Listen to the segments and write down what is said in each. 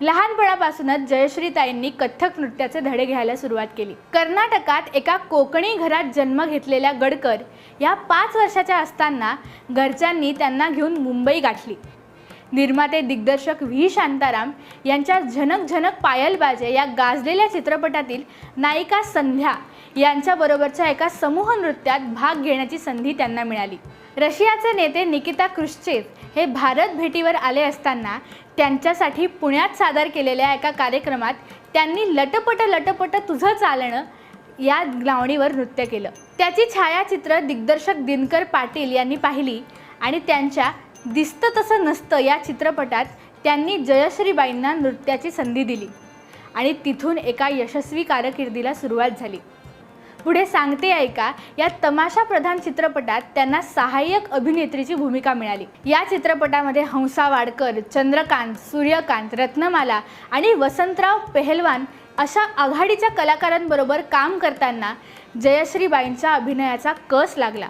लहानपणापासूनच जयश्रीताईंनी कथ्थक नृत्याचे धडे घ्यायला सुरुवात केली. कर्नाटकात एका कोकणी घरात जन्म घेतलेल्या गडकर या पाच वर्षाच्या असताना घरच्यांनी त्यांना घेऊन मुंबई गाठली. निर्माते दिग्दर्शक व्ही. शांताराम यांच्या झनक झनक पायल बाजे या गाजलेल्या चित्रपटातील नायिका संध्या यांच्याबरोबरच्या एका समूह नृत्यात भाग घेण्याची संधी त्यांना मिळाली. रशियाचे नेते निकिता क्रुश्चेव हे भारत भेटीवर आले असताना त्यांच्यासाठी पुण्यात सादर केलेल्या एका कार्यक्रमात त्यांनी लटपट लटपट तुझं चालणं या लावणीवर नृत्य केलं. त्याची छायाचित्र दिग्दर्शक दिनकर पाटील यांनी पाहिली आणि त्यांच्या दिसतं तसं नसतं या चित्रपटात त्यांनी जयश्रीबाईंना नृत्याची संधी दिली. आणि तिथून एका यशस्वी कारकिर्दीला सुरुवात झाली. पुढे सांगते ऐका या तमाशा प्रधान चित्रपटात त्यांना सहाय्यक अभिनेत्रीची भूमिका मिळाली. या चित्रपटामध्ये हंसा वाडकर चंद्रकांत सूर्यकांत रत्नमाला आणि वसंतराव पेहलवान अशा आघाडीच्या कलाकारांबरोबर काम करताना जयश्रीबाईंच्या अभिनयाचा कस लागला.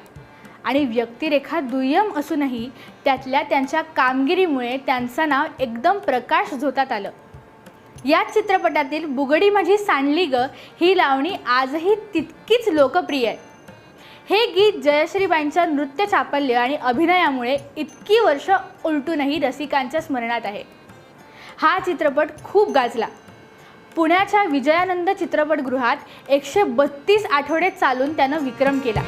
आणि व्यक्तिरेखा दुय्यम असूनही त्यातल्या त्यांच्या कामगिरीमुळे त्यांचं नाव एकदम प्रकाश झोतात आलं. याच चित्रपटातील बुगडी माझी सांडली ग ही लावणी आजही तितकीच लोकप्रिय आहे. हे गीत जयश्रीबाईंच्या नृत्य चापल्य आणि अभिनयामुळे इतकी वर्ष उलटूनही रसिकांच्या स्मरणात आहे. हा चित्रपट खूप गाजला. पुण्याच्या विजयानंद चित्रपटगृहात एकशे बत्तीस आठवडे चालून त्यानं विक्रम केला.